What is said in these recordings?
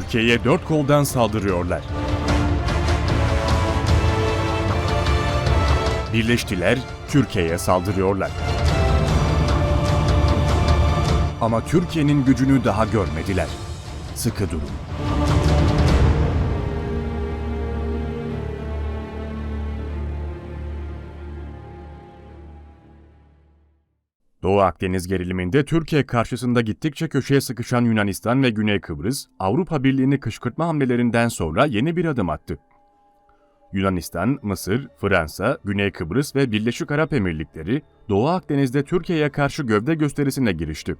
Türkiye'ye dört koldan saldırıyorlar. Birleştiler, Türkiye'ye saldırıyorlar. Ama Türkiye'nin gücünü daha görmediler. Sıkı durun. Doğu Akdeniz geriliminde Türkiye karşısında gittikçe köşeye sıkışan Yunanistan ve Güney Kıbrıs, Avrupa Birliği'ni kışkırtma hamlelerinden sonra yeni bir adım attı. Yunanistan, Mısır, Fransa, Güney Kıbrıs ve Birleşik Arap Emirlikleri, Doğu Akdeniz'de Türkiye'ye karşı gövde gösterisine girişti.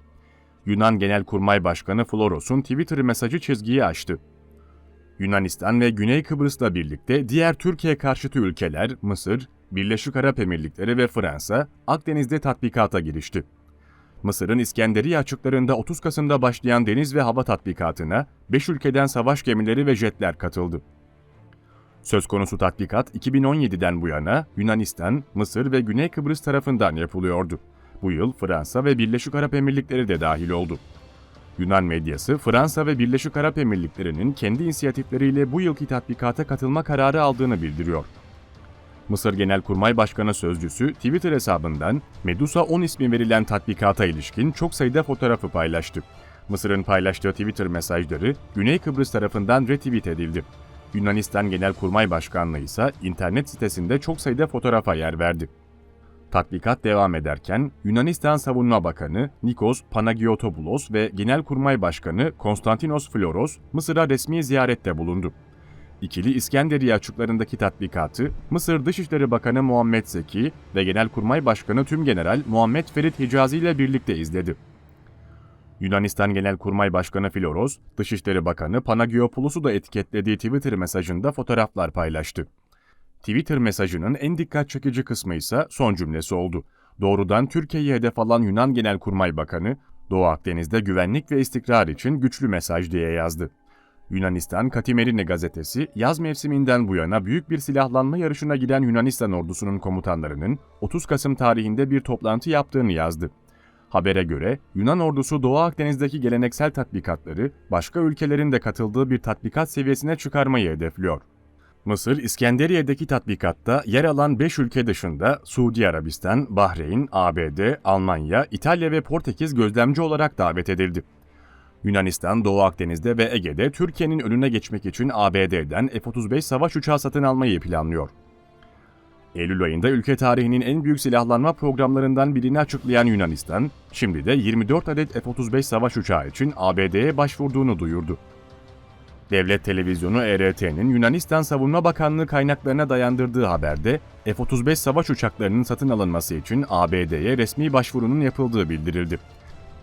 Yunan Genelkurmay Başkanı Floros'un Twitter mesajı çizgiyi aştı. Yunanistan ve Güney Kıbrıs'la birlikte diğer Türkiye karşıtı ülkeler Mısır, Birleşik Arap Emirlikleri ve Fransa Akdeniz'de tatbikata girişti. Mısır'ın İskenderiye açıklarında 30 Kasım'da başlayan deniz ve hava tatbikatına 5 ülkeden savaş gemileri ve jetler katıldı. Söz konusu tatbikat 2017'den bu yana Yunanistan, Mısır ve Güney Kıbrıs tarafından yapılıyordu. Bu yıl Fransa ve Birleşik Arap Emirlikleri de dahil oldu. Yunan medyası Fransa ve Birleşik Arap Emirlikleri'nin kendi inisiyatifleriyle bu yılki tatbikata katılma kararı aldığını bildiriyor. Mısır Genelkurmay Başkanı Sözcüsü Twitter hesabından Medusa 10 ismi verilen tatbikata ilişkin çok sayıda fotoğrafı paylaştı. Mısır'ın paylaştığı Twitter mesajları Güney Kıbrıs tarafından retweet edildi. Yunanistan Genelkurmay Başkanlığı ise internet sitesinde çok sayıda fotoğrafa yer verdi. Tatbikat devam ederken Yunanistan Savunma Bakanı Nikos Panagiotopoulos ve Genelkurmay Başkanı Konstantinos Floros Mısır'a resmi ziyarette bulundu. İkili İskenderiye açıklarındaki tatbikatı Mısır Dışişleri Bakanı Muhammed Zeki ve Genelkurmay Başkanı Tümgeneral Muhammed Ferit Hicazi ile birlikte izledi. Yunanistan Genelkurmay Başkanı Floros, Dışişleri Bakanı Panagiopoulosu da etiketlediği Twitter mesajında fotoğraflar paylaştı. Twitter mesajının en dikkat çekici kısmı ise son cümlesi oldu. Doğrudan Türkiye'yi hedef alan Yunan Genelkurmay Bakanı, Doğu Akdeniz'de güvenlik ve istikrar için güçlü mesaj diye yazdı. Yunanistan Katimerini gazetesi yaz mevsiminden bu yana büyük bir silahlanma yarışına giren Yunanistan ordusunun komutanlarının 30 Kasım tarihinde bir toplantı yaptığını yazdı. Habere göre Yunan ordusu Doğu Akdeniz'deki geleneksel tatbikatları başka ülkelerin de katıldığı bir tatbikat seviyesine çıkarmayı hedefliyor. Mısır, İskenderiye'deki tatbikatta yer alan 5 ülke dışında Suudi Arabistan, Bahreyn, ABD, Almanya, İtalya ve Portekiz gözlemci olarak davet edildi. Yunanistan, Doğu Akdeniz'de ve Ege'de Türkiye'nin önüne geçmek için ABD'den F-35 savaş uçağı satın almayı planlıyor. Eylül ayında ülke tarihinin en büyük silahlanma programlarından birini açıklayan Yunanistan, şimdi de 24 adet F-35 savaş uçağı için ABD'ye başvurduğunu duyurdu. Devlet televizyonu ERT'nin Yunanistan Savunma Bakanlığı kaynaklarına dayandırdığı haberde F-35 savaş uçaklarının satın alınması için ABD'ye resmi başvurunun yapıldığı bildirildi.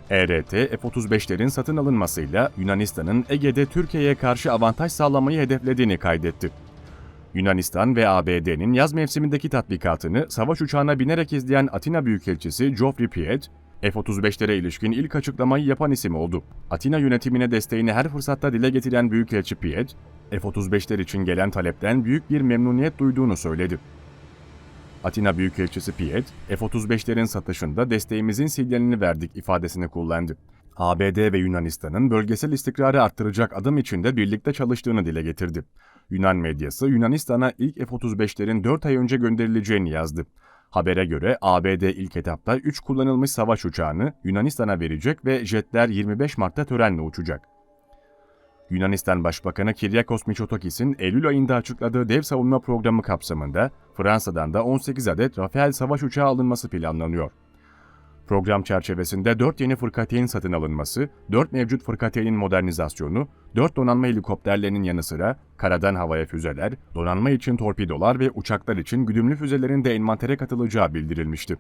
ERT, F-35'lerin satın alınmasıyla Yunanistan'ın Ege'de Türkiye'ye karşı avantaj sağlamayı hedeflediğini kaydetti. Yunanistan ve ABD'nin yaz mevsimindeki tatbikatını savaş uçağına binerek izleyen Atina Büyükelçisi Geoffrey Piet, F-35'lere ilişkin ilk açıklamayı yapan isim oldu. Atina yönetimine desteğini her fırsatta dile getiren Büyükelçi Piet, F-35'ler için gelen talepten büyük bir memnuniyet duyduğunu söyledi. Atina Büyükelçisi Piet, F-35'lerin satışında desteğimizin sinyalini verdik ifadesini kullandı. ABD ve Yunanistan'ın bölgesel istikrarı arttıracak adım için de birlikte çalıştığını dile getirdi. Yunan medyası Yunanistan'a ilk F-35'lerin 4 ay önce gönderileceğini yazdı. Habere göre ABD ilk etapta 3 kullanılmış savaş uçağını Yunanistan'a verecek ve jetler 25 Mart'ta törenle uçacak. Yunanistan Başbakanı Kyriakos Mitsotakis'in Eylül ayında açıkladığı dev savunma programı kapsamında Fransa'dan da 18 adet Rafael savaş uçağı alınması planlanıyor. Program çerçevesinde 4 yeni fırkateyn satın alınması, 4 mevcut fırkateynin modernizasyonu, 4 donanma helikopterlerinin yanı sıra karadan havaya füzeler, donanma için torpidolar ve uçaklar için güdümlü füzelerin de envantere katılacağı bildirilmişti.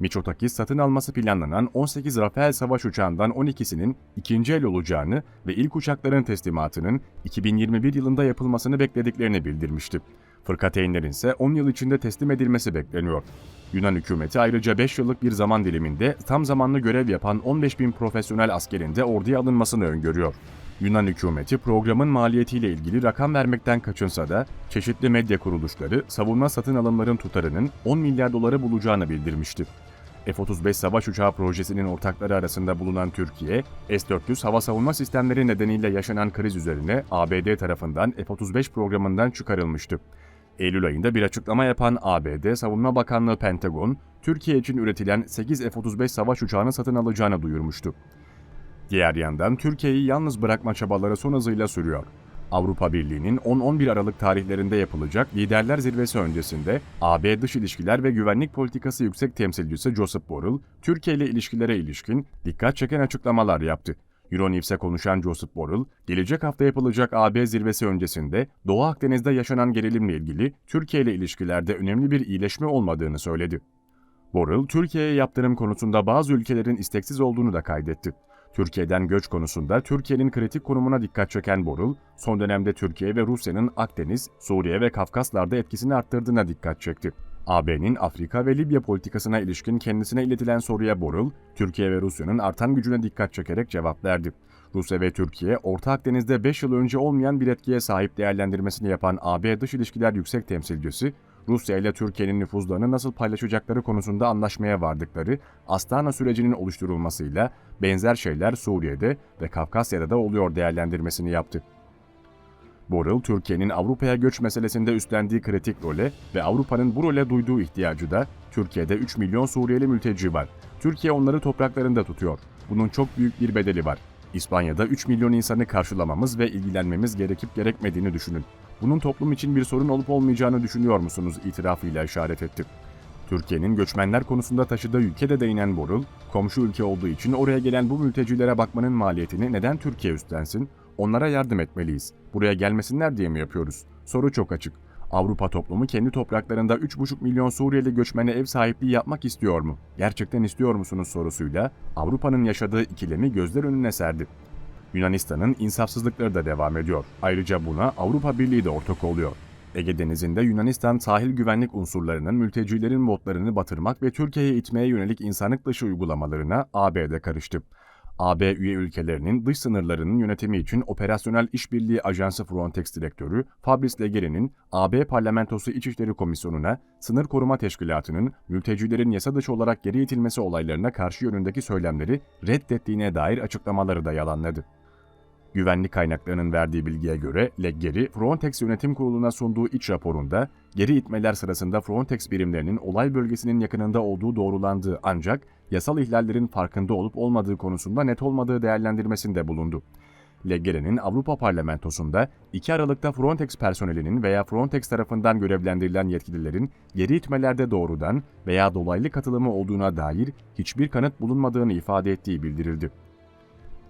Mitsotakis satın alması planlanan 18 Rafael savaş uçağından 12'sinin ikinci el olacağını ve ilk uçakların teslimatının 2021 yılında yapılmasını beklediklerini bildirmişti. Fırkateynlerin ise 10 yıl içinde teslim edilmesi bekleniyor. Yunan hükümeti ayrıca 5 yıllık bir zaman diliminde tam zamanlı görev yapan 15 bin profesyonel askerin de orduya alınmasını öngörüyor. Yunan hükümeti programın maliyetiyle ilgili rakam vermekten kaçınsa da çeşitli medya kuruluşları savunma satın alımların tutarının 10 milyar doları bulacağını bildirmişti. F-35 savaş uçağı projesinin ortakları arasında bulunan Türkiye, S-400 hava savunma sistemleri nedeniyle yaşanan kriz üzerine ABD tarafından F-35 programından çıkarılmıştı. Eylül ayında bir açıklama yapan ABD Savunma Bakanlığı Pentagon, Türkiye için üretilen 8 F-35 savaş uçağını satın alacağını duyurmuştu. Diğer yandan Türkiye'yi yalnız bırakma çabaları son hızıyla sürüyor. Avrupa Birliği'nin 10-11 Aralık tarihlerinde yapılacak Liderler Zirvesi öncesinde AB Dış İlişkiler ve Güvenlik Politikası Yüksek Temsilcisi Joseph Borrell, Türkiye ile ilişkilere ilişkin dikkat çeken açıklamalar yaptı. Euronews'e konuşan Joseph Borrell, gelecek hafta yapılacak AB zirvesi öncesinde Doğu Akdeniz'de yaşanan gerilimle ilgili Türkiye ile ilişkilerde önemli bir iyileşme olmadığını söyledi. Borrell, Türkiye'ye yaptırım konusunda bazı ülkelerin isteksiz olduğunu da kaydetti. Türkiye'den göç konusunda Türkiye'nin kritik konumuna dikkat çeken Borul, son dönemde Türkiye ve Rusya'nın Akdeniz, Suriye ve Kafkaslar'da etkisini arttırdığına dikkat çekti. AB'nin Afrika ve Libya politikasına ilişkin kendisine iletilen soruya Borul, Türkiye ve Rusya'nın artan gücüne dikkat çekerek cevap verdi. Rusya ve Türkiye, Orta Akdeniz'de 5 yıl önce olmayan bir etkiye sahip değerlendirmesini yapan AB Dış İlişkiler Yüksek Temsilcisi, Rusya ile Türkiye'nin nüfuzlarını nasıl paylaşacakları konusunda anlaşmaya vardıkları Astana sürecinin oluşturulmasıyla benzer şeyler Suriye'de ve Kafkasya'da da oluyor değerlendirmesini yaptı. Borrell, Türkiye'nin Avrupa'ya göç meselesinde üstlendiği kritik role ve Avrupa'nın bu role duyduğu ihtiyacı da Türkiye'de 3 milyon Suriyeli mülteci var. Türkiye onları topraklarında tutuyor. Bunun çok büyük bir bedeli var. İspanya'da 3 milyon insanı karşılamamız ve ilgilenmemiz gerekip gerekmediğini düşünün. Bunun toplum için bir sorun olup olmayacağını düşünüyor musunuz itirafıyla işaret etti. Türkiye'nin göçmenler konusunda taşıdığı ülkede değinen Borul, komşu ülke olduğu için oraya gelen bu mültecilere bakmanın maliyetini neden Türkiye üstlensin? Onlara yardım etmeliyiz. Buraya gelmesinler diye mi yapıyoruz? Soru çok açık. Avrupa toplumu kendi topraklarında 3,5 milyon Suriyeli göçmene ev sahipliği yapmak istiyor mu? Gerçekten istiyor musunuz sorusuyla Avrupa'nın yaşadığı ikilemi gözler önüne serdi. Yunanistan'ın insafsızlıkları da devam ediyor. Ayrıca buna Avrupa Birliği de ortak oluyor. Ege Denizi'nde Yunanistan sahil güvenlik unsurlarının mültecilerin botlarını batırmak ve Türkiye'ye itmeye yönelik insanlık dışı uygulamalarına ABD karıştı. AB üye ülkelerinin dış sınırlarının yönetimi için Operasyonel İşbirliği Ajansı Frontex Direktörü Fabrice Leggeri'nin AB Parlamentosu İçişleri Komisyonu'na Sınır Koruma Teşkilatı'nın mültecilerin yasa dışı olarak geri itilmesi olaylarına karşı yönündeki söylemleri reddettiğine dair açıklamaları da yalanladı. Güvenlik kaynaklarının verdiği bilgiye göre Leggeri, Frontex Yönetim Kurulu'na sunduğu iç raporunda geri itmeler sırasında Frontex birimlerinin olay bölgesinin yakınında olduğu doğrulandığı ancak yasal ihlallerin farkında olup olmadığı konusunda net olmadığı değerlendirmesinde bulundu. Leggeri'nin Avrupa Parlamentosu'nda 2 Aralık'ta Frontex personelinin veya Frontex tarafından görevlendirilen yetkililerin geri itmelerde doğrudan veya dolaylı katılımı olduğuna dair hiçbir kanıt bulunmadığını ifade ettiği bildirildi.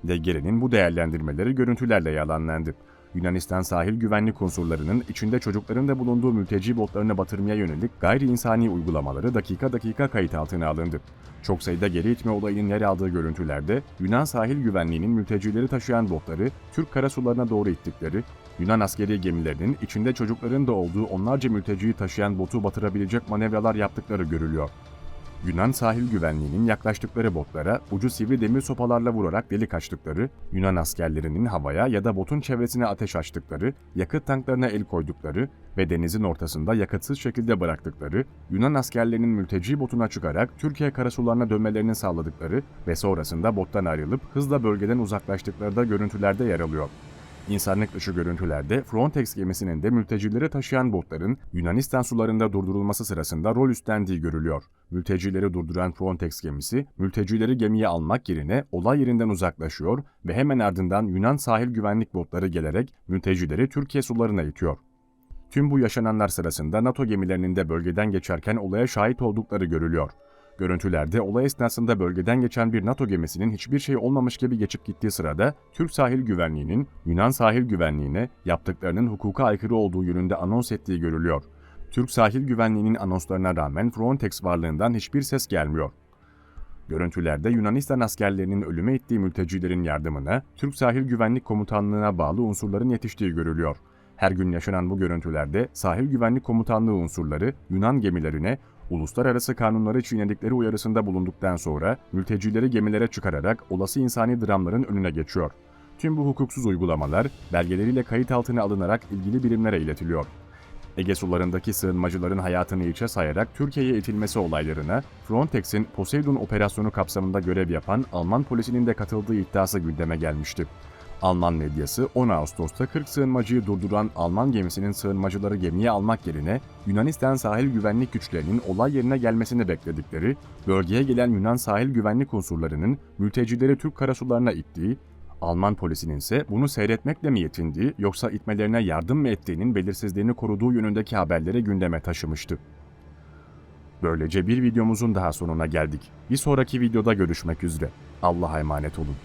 Leggeri'nin bu değerlendirmeleri görüntülerle yalanlandı. Yunanistan sahil güvenlik unsurlarının içinde çocukların da bulunduğu mülteci botlarını batırmaya yönelik gayri insani uygulamaları dakika dakika kayıt altına alındı. Çok sayıda geri itme olayının yer aldığı görüntülerde Yunan sahil güvenliğinin mültecileri taşıyan botları Türk karasularına doğru ittikleri, Yunan askeri gemilerinin içinde çocukların da olduğu onlarca mülteciyi taşıyan botu batırabilecek manevralar yaptıkları görülüyor. Yunan sahil güvenliğinin yaklaştıkları botlara ucu sivri demir sopalarla vurarak delik açtıkları, Yunan askerlerinin havaya ya da botun çevresine ateş açtıkları, yakıt tanklarına el koydukları ve denizin ortasında yakıtsız şekilde bıraktıkları, Yunan askerlerinin mülteci botuna çıkarak Türkiye karasularına dönmelerini sağladıkları ve sonrasında bottan ayrılıp hızla bölgeden uzaklaştıkları da görüntülerde yer alıyor. İnsanlık dışı görüntülerde Frontex gemisinin de mültecileri taşıyan botların Yunanistan sularında durdurulması sırasında rol üstlendiği görülüyor. Mültecileri durduran Frontex gemisi, mültecileri gemiye almak yerine olay yerinden uzaklaşıyor ve hemen ardından Yunan sahil güvenlik botları gelerek mültecileri Türkiye sularına itiyor. Tüm bu yaşananlar sırasında NATO gemilerinin de bölgeden geçerken olaya şahit oldukları görülüyor. Görüntülerde olay esnasında bölgeden geçen bir NATO gemisinin hiçbir şey olmamış gibi geçip gittiği sırada Türk sahil güvenliğinin Yunan sahil güvenliğine yaptıklarının hukuka aykırı olduğu yönünde anons ettiği görülüyor. Türk sahil güvenliğinin anonslarına rağmen Frontex varlığından hiçbir ses gelmiyor. Görüntülerde Yunanistan askerlerinin ölüme ittiği mültecilerin yardımına Türk Sahil Güvenlik Komutanlığı'na bağlı unsurların yetiştiği görülüyor. Her gün yaşanan bu görüntülerde Sahil Güvenlik Komutanlığı unsurları Yunan gemilerine uluslararası kanunları çiğnedikleri uyarısında bulunduktan sonra mültecileri gemilere çıkararak olası insani dramların önüne geçiyor. Tüm bu hukuksuz uygulamalar belgeleriyle kayıt altına alınarak ilgili birimlere iletiliyor. Ege sularındaki sığınmacıların hayatını içe sayarak Türkiye'ye itilmesi olaylarına Frontex'in Poseidon operasyonu kapsamında görev yapan Alman polisinin de katıldığı iddiası gündeme gelmişti. Alman medyası 10 Ağustos'ta 40 sığınmacıyı durduran Alman gemisinin sığınmacıları gemiye almak yerine Yunanistan sahil güvenlik güçlerinin olay yerine gelmesini bekledikleri, bölgeye gelen Yunan sahil güvenlik unsurlarının mültecileri Türk karasularına ittiği, Alman polisinin ise bunu seyretmekle mi yetindiği yoksa itmelerine yardım mı ettiğinin belirsizliğini koruduğu yönündeki haberleri gündeme taşımıştı. Böylece bir videomuzun daha sonuna geldik. Bir sonraki videoda görüşmek üzere. Allah'a emanet olun.